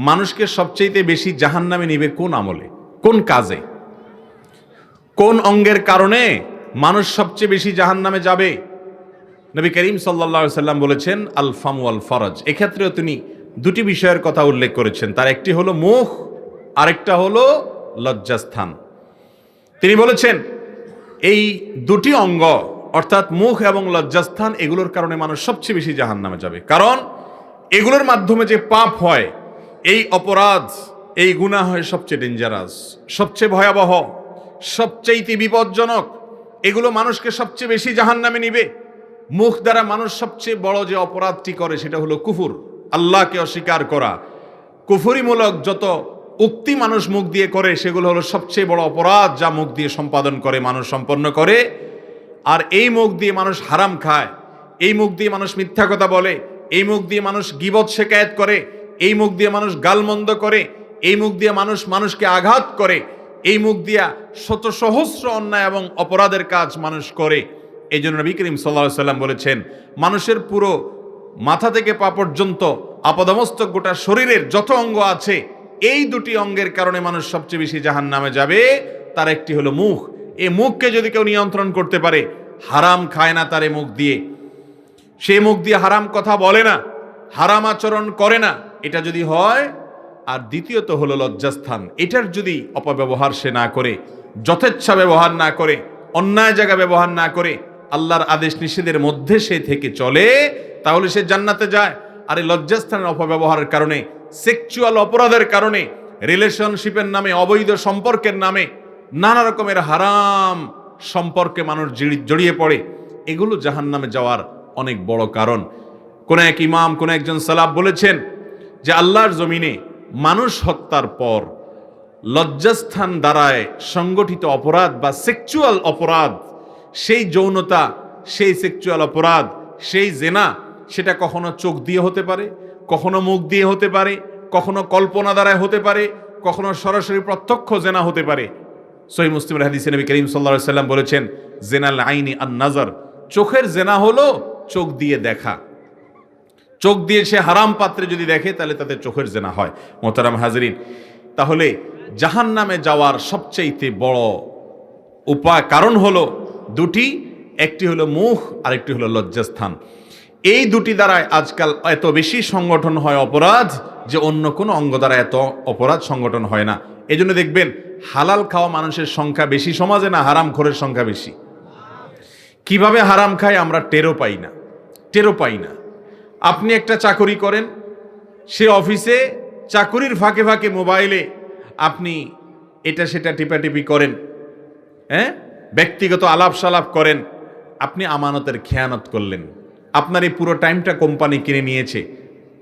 মানুষকে সবচেয়ে বেশি জাহান নামে নিবে কোন আমলে? কোন কাজে? কোন অঙ্গের কারণে মানুষ সবচেয়ে বেশি জাহান নামে যাবে? নবী করিম সাল্লা সাল্লাম বলেছেন আল ফামু আল ফরজ এক্ষেত্রেও তিনি দুটি বিষয়ের কথা উল্লেখ করেছেন। তার একটি হলো মুখ, আরেকটা হলো লজ্জাস্থান। তিনি বলেছেন, এই দুটি অঙ্গ, অর্থাৎ মুখ এবং লজ্জাস্থান, এগুলোর কারণে মানুষ সবচেয়ে বেশি জাহান নামে যাবে। কারণ, এগুলোর মাধ্যমে যে পাপ হয় এই অপরাধ, এই গুণা হয় সবচেয়ে ডেঞ্জারাস সবচেয়ে ভয়াবহ সবচেয়ে বিপজ্জনক। এগুলো মানুষকে সবচেয়ে বেশি জাহান নামে নিবে। মুখ দ্বারা মানুষ সবচেয়ে বড় যে অপরাধটি করে, সেটা হলো কুফুর, আল্লাহকে অস্বীকার করা। কুফুরিমূলক যত উক্তি মানুষ মুখ দিয়ে করে, সেগুলো হলো সবচেয়ে বড় অপরাধ যা মুখ দিয়ে সম্পাদন করে, মানুষ সম্পন্ন করে। আর এই মুখ দিয়ে মানুষ হারাম খায়, এই মুখ দিয়ে মানুষ মিথ্যা কথা বলে, এই মুখ দিয়ে মানুষ গিবত, শেকায়ত করে এই মুখ দিয়ে মানুষ গালমন্দ করে, এই মুখ দিয়ে মানুষ মানুষকে আঘাত করে, এই মুখ দিয়া শত সহস্র অন্যায় এবং অপরাধের কাজ মানুষ করে। এই জন্য নবী করিম সাল্লা সাল্লাম বলেছেন, মানুষের পুরো মাথা থেকে পা পর্যন্ত আপাদমস্তক গোটা শরীরের যত অঙ্গ আছে, এই দুটি অঙ্গের কারণে মানুষ সবচেয়ে বেশি জাহান নামে যাবে। তার একটি হলো মুখ। এই মুখকে যদি কেউ নিয়ন্ত্রণ করতে পারে, হারাম খায় না তার মুখ দিয়ে। সে মুখ দিয়ে হারাম কথা বলে না। হারাম আচরণ করে না, এটা যদি হয়, আর দ্বিতীয়ত হলো লজ্জাস্থান। এটার যদি অপব্যবহার সে না করে, যথেচ্ছা ব্যবহার না করে, অন্যায় জায়গা ব্যবহার না করে, আল্লাহর আদেশ নিষেধের মধ্যে সে থেকে চলে, তাহলে সে জান্নাতে যায়। আর এই লজ্জাস্থানের অপব্যবহারের কারণে সেক্সুয়াল অপরাধের কারণে রিলেশনশিপের নামে, অবৈধ সম্পর্কের নামে, নানা রকমের হারাম সম্পর্কে মানুষ জড়িয়ে পড়ে। এগুলো জাহান নামে যাওয়ার অনেক বড় কারণ। কোন এক ইমাম, কোন একজন সালাব বলেছেন যে আল্লাহর জমিনে মানুষ হত্যার পর লজ্জাস্থান দ্বারায় সংগঠিত অপরাধ বা সেক্সুয়াল অপরাধ, সেই যৌনতা, সেই সেক্সুয়াল অপরাধ, সেই জেনা, সেটা কখনো চোখ দিয়ে হতে পারে, কখনো মুখ দিয়ে হতে পারে, কখনো কল্পনা দ্বারায় হতে পারে, কখনো সরাসরি প্রত্যক্ষ জেনা হতে পারে। সহি মুসলিমের হাদিসে নবী করিম সাল্লা সাল্লাম বলেছেন, জেনাল আইনি আন নাজর চোখের জেনা হলো চোখ দিয়ে দেখা চোখ দিয়ে সে হারাম পাত্রে যদি দেখে, তাহলে তাদের চোখের জেনা হয়। মোতারাম হাজরিন, তাহলে জাহান নামে যাওয়ার সবচাইতে বড় উপায়, কারণ হলো দুটি, একটি হলো মুখ আর একটি হলো লজ্জাস্থান। এই দুটি দ্বারায় আজকাল এত বেশি সংগঠন হয় অপরাধ, যে অন্য কোনো অঙ্গ দ্বারা এত অপরাধ সংগঠন হয় না। এই জন্য দেখবেন, হালাল খাওয়া মানুষের সংখ্যা বেশি, সমাজে না, হারাম খোরের সংখ্যা বেশি। কীভাবে হারাম খায় আমরা টেরও পাই না, টেরও পাই না। আপনি একটা চাকরি করেন, সে অফিসে চাকুরির ফাঁকে ফাঁকে মোবাইলে আপনি এটা সেটা টিপাটিপি করেন হ্যাঁ? ব্যক্তিগত আলাপ সালাপ করেন, আপনি আমানতের খেয়ানত করলেন। আপনার এই পুরো টাইমটা কোম্পানি কিনে নিয়েছে,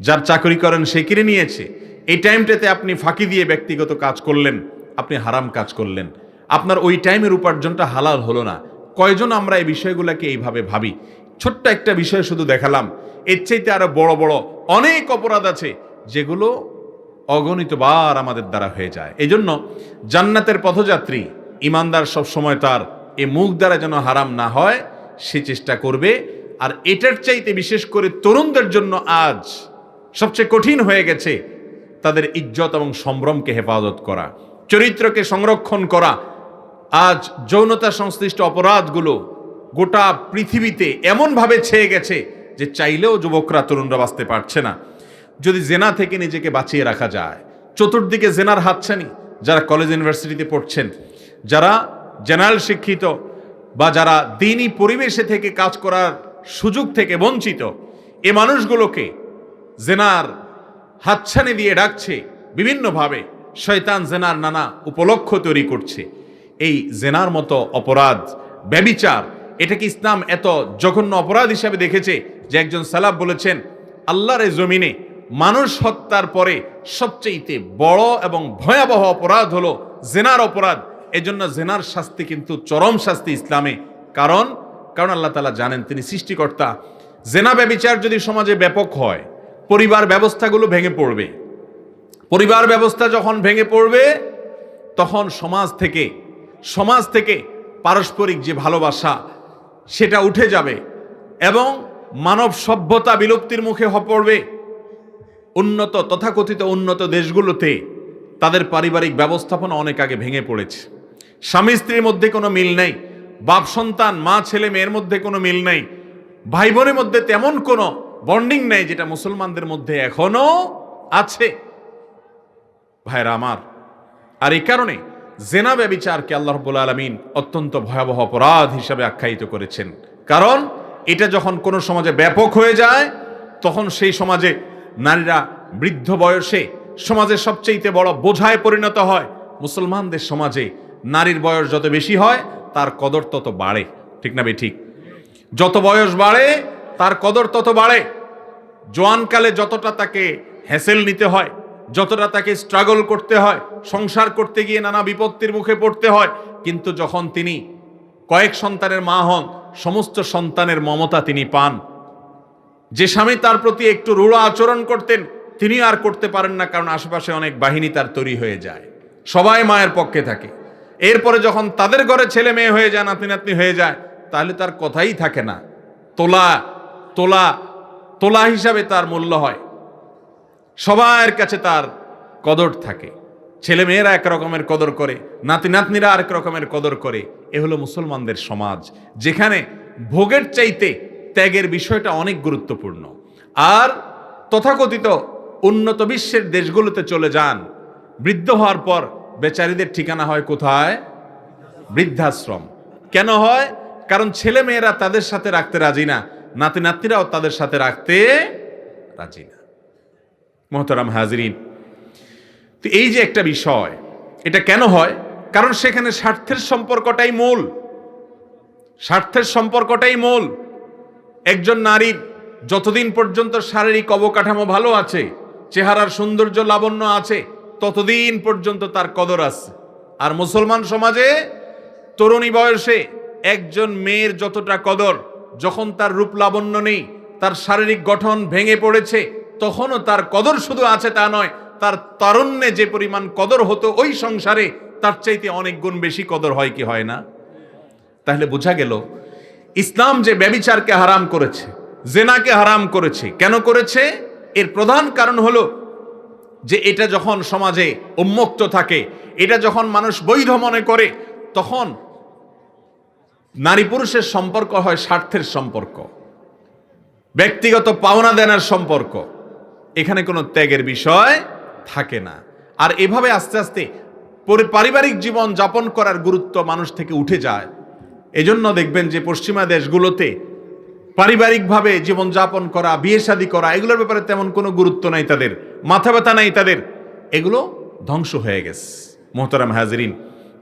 যার চাকরি করেন সে কিনে নিয়েছে। এই টাইমটাতে আপনি ফাঁকি দিয়ে ব্যক্তিগত কাজ করলেন, আপনি হারাম কাজ করলেন। আপনার ওই টাইমের উপার্জনটা হালাল হলো না। কয়জন আমরা এই বিষয়গুলোকে এইভাবে ভাবি? ছোট্ট একটা বিষয় শুধু দেখালাম। এর চাইতে আরও বড় বড় অনেক অপরাধ আছে যেগুলো অগণিতবার আমাদের দ্বারা হয়ে যায়। এই জন্য জান্নাতের পথযাত্রী, ইমানদার সব সময় তার এ মুখ দ্বারা যেন হারাম না হয়, সে চেষ্টা করবে। আর এটার চাইতে বিশেষ করে তরুণদের জন্য আজ সবচেয়ে কঠিন হয়ে গেছে তাদের ইজ্জত এবং সম্ভ্রমকে হেফাজত করা, চরিত্রকে সংরক্ষণ করা। আজ যৌনতা সংশ্লিষ্ট অপরাধগুলো গোটা পৃথিবীতে এমনভাবে ছেয়ে গেছে যে চাইলেও যুবকরা, তরুণরা বাঁচতে পারছে না। যদি জেনা থেকে নিজেকে বাঁচিয়ে রাখা যায়, চতুর্দিকে জেনার হাতছানি যারা কলেজ ইউনিভার্সিটিতে পড়ছেন, যারা জেনারেল শিক্ষিত বা যারা দিনই পরিবেশে থেকে কাজ করার সুযোগ থেকে বঞ্চিত, এ মানুষগুলোকে জেনার হাতছানি দিয়ে ডাকছে, বিভিন্নভাবে শয়তান জেনার নানা উপলক্ষ তৈরি করছে। এই জেনার মতো অপরাধ, ব্যবিচার এটাকে ইসলাম এত জঘন্য অপরাধ হিসাবে দেখেছে যে একজন সালাব বলেছেন, আল্লাহর এই জমিনে মানুষ হত্যার পরে সবচেয়ে বড় এবং ভয়াবহ অপরাধ হলো জেনার অপরাধ। এজন্য জেনার শাস্তি কিন্তু চরম শাস্তি ইসলামে। কারণ কারণ আল্লাহ তালা জানেন, তিনি সৃষ্টিকর্তা। জেনা ব্যবিচার যদি সমাজে ব্যাপক হয়, পরিবার ব্যবস্থাগুলো ভেঙে পড়বে। পরিবার ব্যবস্থা যখন ভেঙে পড়বে, তখন সমাজ থেকে সমাজ থেকে পারস্পরিক যে ভালোবাসা সেটা উঠে যাবে এবং মানব সভ্যতা বিলুপ্তির মুখে পড়বে। উন্নত, তথাকথিত উন্নত দেশগুলোতে তাদের পারিবারিক ব্যবস্থাপনা অনেক আগে ভেঙে পড়েছে। স্বামী স্ত্রীর মধ্যে কোনো মিল নেই, বাপ সন্তান, মা, ছেলে, মেয়ের মধ্যে কোনো মিল নেই ভাই বোনের মধ্যে তেমন কোনো বন্ডিং নেই যেটা মুসলমানদের মধ্যে এখনও আছে। ভাইরা আমার, আর এই কারণে জেনা ব্যবিচারকে আল্লাহ রব্বুল আলমিন অত্যন্ত ভয়াবহ অপরাধ হিসাবে আখ্যায়িত করেছেন। কারণ এটা যখন কোনো সমাজে ব্যাপক হয়ে যায়, তখন সেই সমাজে নারীরা বৃদ্ধ বয়সে সমাজের সবচেয়ে বড় বোঝায় পরিণত হয়। মুসলমানদের সমাজে নারীর বয়স যত বেশি হয়, তার কদর তত বাড়ে। ঠিক না ঠিক যত বয়স বাড়ে, তার কদর তত বাড়ে। জোয়ানকালে যতটা তাকে হ্যাসেল নিতে হয় যতটা তাকে স্ট্রাগল করতে হয়, সংসার করতে গিয়ে নানা বিপত্তির মুখে পড়তে হয়, কিন্তু যখন তিনি কয়েক সন্তানের মা হন, সমস্ত সন্তানের মমতা তিনি পান। যে স্বামী তার প্রতি একটু রূঢ় আচরণ করতেন, তিনি আর করতে পারেন না, কারণ আশেপাশে অনেক বাহিনী তার তৈরি হয়ে যায়। সবাই মায়ের পক্ষে থাকে। এরপরে যখন তাদের ঘরে ছেলে মেয়ে হয়ে যায়, নাতি নাতনি হয়ে যায়, তাহলে তার কথাই থাকে না। তোলা তোলা তোলা হিসাবে তার মূল্য হয়। সবার কাছে তার কদর থাকে। ছেলে মেয়েরা এক রকমের কদর করে নাতি নাতনিরা আরেক রকমের কদর করে। এ হলো মুসলমানদের সমাজ, যেখানে ভোগের চাইতে ত্যাগের বিষয়টা অনেক গুরুত্বপূর্ণ। আর তথাকথিত উন্নত বিশ্বের দেশগুলোতে চলে যান, বৃদ্ধ হওয়ার পর বেচারীদের ঠিকানা হয় কোথায়? বৃদ্ধাশ্রম। কেন হয়? কারণ ছেলে মেয়েরা তাদের সাথে রাখতে রাজি না নাতি নাতনিরাও তাদের সাথে রাখতে রাজি না। মোহতারাম হাজরিন। তো এই যে একটা বিষয়, এটা কেন হয়? কারণ সেখানে স্বার্থের সম্পর্কটাই মূল। স্বার্থের সম্পর্কটাই মূল। একজন নারীর যতদিন পর্যন্ত শারীরিক অবকাঠামো ভালো আছে, চেহারার সৌন্দর্য লাবণ্য আছে, ততদিন পর্যন্ত তার কদর আছে। আর মুসলমান সমাজে তরুণী বয়সে একজন মেয়ের যতটা কদর, যখন তার রূপ লাবণ্য নেই, তার শারীরিক গঠন ভেঙে পড়েছে তখনও তার কদর শুধু আছে তা নয়, তার তারুণ্যে যে পরিমাণ কদর হতো ওই সংসারে, তার চাইতে অনেক গুণ বেশি কদর হয় কি হয় না? তাহলে বোঝা গেল, ইসলাম যে ব্যবিচারকে হারাম করেছে, জেনাকে হারাম করেছে, কেন করেছে? এর প্রধান কারণ হলো যে এটা যখন সমাজে উন্মুক্ত থাকে, এটা যখন মানুষ বৈধ মনে করে, তখন নারী পুরুষের সম্পর্ক হয় স্বার্থের সম্পর্ক, ব্যক্তিগত পাওনা দেনার সম্পর্ক। এখানে কোনো ত্যাগের বিষয় থাকে না। আর এভাবে আস্তে আস্তে পরি- পারিবারিক জীবন যাপন করার গুরুত্ব মানুষ থেকে উঠে যায়। এজন্য দেখবেন যে পশ্চিমা দেশগুলোতে পারিবারিকভাবে জীবনযাপন করা বিয়ে শাদী করা, এগুলোর ব্যাপারে তেমন কোনো গুরুত্ব নাই তাদের, মাথা ব্যথা নাই তাদের। এগুলো ধ্বংস হয়ে গেছে, মোহতারাম হাজরিন।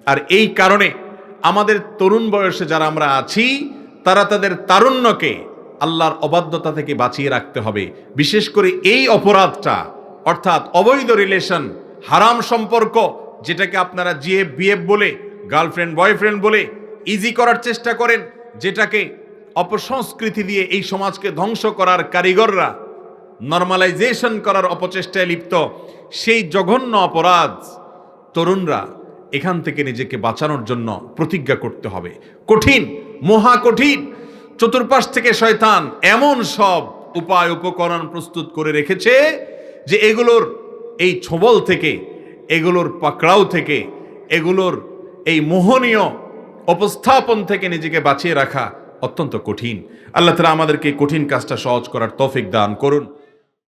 আর এই কারণে আমাদের তরুণ বয়সে যারা আমরা আছি, তারা তাদের তারুণ্যকে আল্লাহর অবাধ্যতা থেকে বাঁচিয়ে রাখতে হবে। বিশেষ করে এই অপরাধটা, অর্থাৎ অবৈধ রিলেশন হারাম সম্পর্ক, যেটাকে আপনারা জিএফ বিএফ বলে গার্লফ্রেন্ড বয়ফ্রেন্ড বলে ইজি করার চেষ্টা করেন, যেটাকে অপসংস্কৃতি দিয়ে এই সমাজকে ধ্বংস করার কারিগররা নর্মালাইজেশন করার অপচেষ্টায় লিপ্ত, সেই জঘন্য অপরাধ তরুণরা এখান থেকে নিজেকে বাঁচানোর জন্য প্রতিজ্ঞা করতে হবে। কঠিন, মহা কঠিন চতুর্পাশ থেকে শয়তান এমন সব উপায় উপকরণ প্রস্তুত করে রেখেছে যে এগুলোর এই ছোবল থেকে, এগুলোর পাকড়াও থেকে, এগুলোর এই মোহনীয় উপস্থাপন থেকে নিজেকে বাঁচিয়ে রাখা অত্যন্ত কঠিন। আল্লাহ তালা আমাদেরকে কঠিন কাজটা সহজ করার তফিক দান করুন।